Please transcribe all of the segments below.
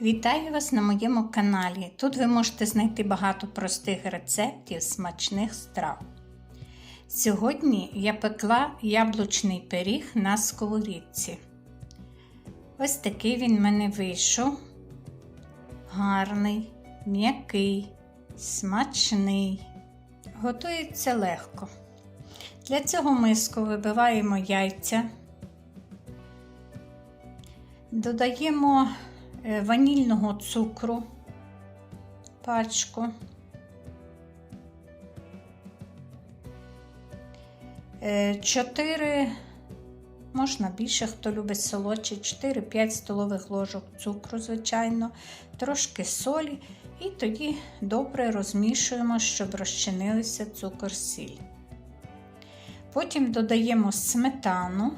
Вітаю вас на моєму каналі. Тут ви можете знайти багато простих рецептів смачних страв. Сьогодні я пекла яблучний пиріг на сковорідці. Ось такий він в мене вийшов. Гарний, м'який, смачний. Готується легко. Для цього миску вибиваємо яйця, додаємо ванільного цукру, пачку, Е, 4, можна більше, хто любить солодші, 4-5 столових ложок цукру, звичайно, трошки солі, і тоді добре розмішуємо, щоб розчинилися цукор сіль. Потім додаємо сметану.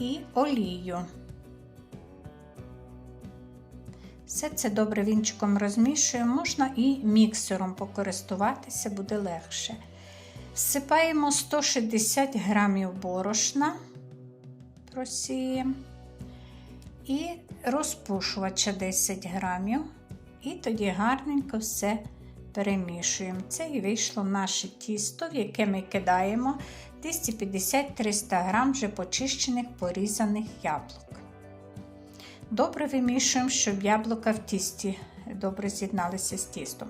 І олію. Все це добре вінчиком розмішуємо, можна і міксером покористуватися, буде легше. Всипаємо 160 грамів борошна, просіємо і розпушувача 10 грамів. І тоді гарненько все перемішуємо. Це і вийшло наше тісто, в яке ми кидаємо 250-300 грам вже почищених порізаних яблук. Добре вимішуємо, щоб яблука в тісті добре з'єдналися з тістом.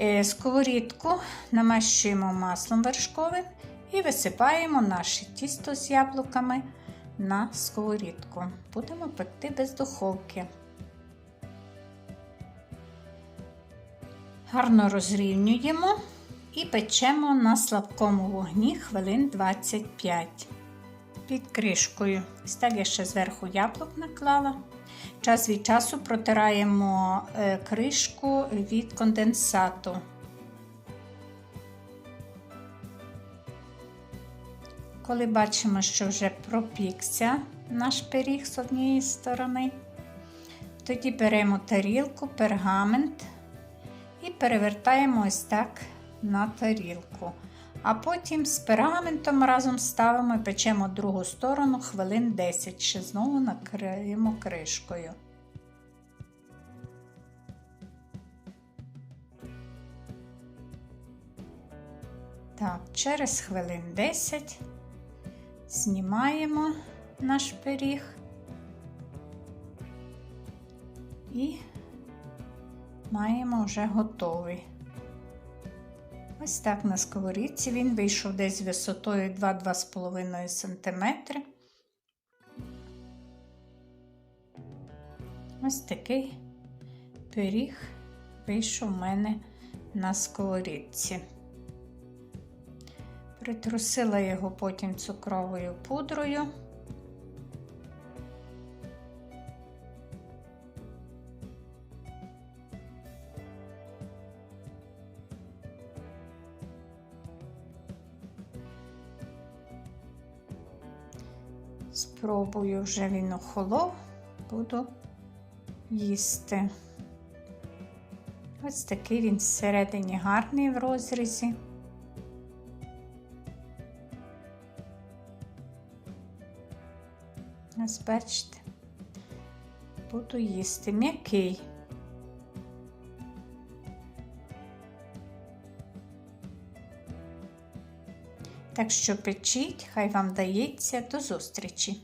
Е, Сковорідку намащуємо маслом вершковим і висипаємо наше тісто з яблуками на сковорідку. Будемо пекти без духовки. Гарно розрівнюємо і печемо на слабкому вогні хвилин 25 під кришкою. Ось я ще зверху яблук наклала. Час від часу протираємо е, кришку від конденсату. Коли бачимо, що вже пропікся наш пиріг з однієї сторони, тоді беремо тарілку, пергамент і перевертаємо ось так на тарілку. А потім з пергаментом разом ставимо і печемо другу сторону хвилин 10, ще знову накриємо кришкою. Так, через хвилин 10 знімаємо наш пиріг і маємо вже готовий. Ось так на сковорідці він вийшов десь висотою 2-2,5 см. Ось такий пиріг вийшов у мене на сковорідці. Притрусила його потім цукровою пудрою. Спробую вже він охолов, буду їсти. Ось такий він всередині гарний в розрізі. Ось бачите, буду їсти м'який. Так що печіть, хай вам дається до зустрічі!